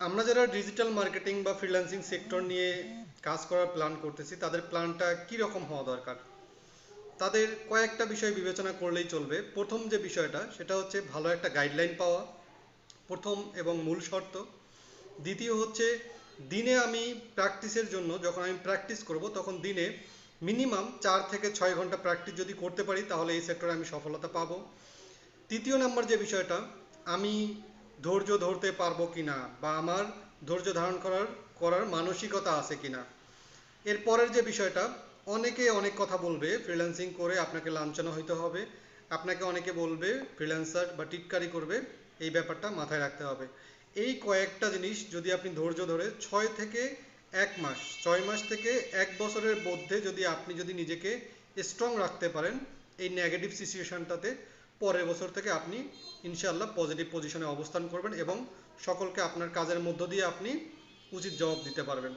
আমরা যারা digital marketing বা ফ্রিল্যান্সিং সেক্টর নিয়ে কাজ করার প্ল্যান করতেছি, তাদের প্ল্যানটা কি রকম হওয়া দরকার? তাদের কয়েকটা বিষয় বিবেচনা করলেই চলবে। প্রথম যে বিষয়টা, সেটা হচ্ছে ভালো একটা গাইডলাইন পাওয়া, প্রথম এবং মূল শর্ত। দ্বিতীয় হচ্ছে, দিনে আমি প্র্যাকটিসের জন্য যখন আমি প্র্যাকটিস করব, তখন দিনে মিনিমাম চার থেকে ছয় ঘণ্টা প্র্যাকটিস যদি করতে পারি, তাহলে এই সেক্টরে আমি সফলতা পাবো। তৃতীয় নাম্বার যে বিষয়টা, আমি ধৈর্য ধরতে পারব কিনা বা আমার ধৈর্য ধারণ করার করার মানসিকতা আছে কিনা? এর পরের যে বিষয়টা, অনেকে অনেক কথা বলবে ফ্রিল্যান্সিং করে আপনাকে লাঞ্ছনা হইতে হবে। আপনাকে অনেকে বলবে ফ্রিল্যান্সার বা টিটকারি করবে, এই ব্যাপারটা মাথায় রাখতে হবে। এই কয়েকটা জিনিস যদি আপনি ধৈর্য ধরে, ছয় থেকে এক মাস, ছয় মাস থেকে এক বছরের মধ্যে যদি আপনি যদি নিজেকে স্ট্রং রাখতে পারেন, এই নেগেটিভ সিচুয়েশনটাতে পরের বছর থেকে আপনি ইনশাআল্লাহ পজিটিভ পজিশনে অবস্থান করবেন এবং সকলকে আপনার কাজের মধ্য দিয়ে আপনি উচিত জবাব দিতে পারবেন।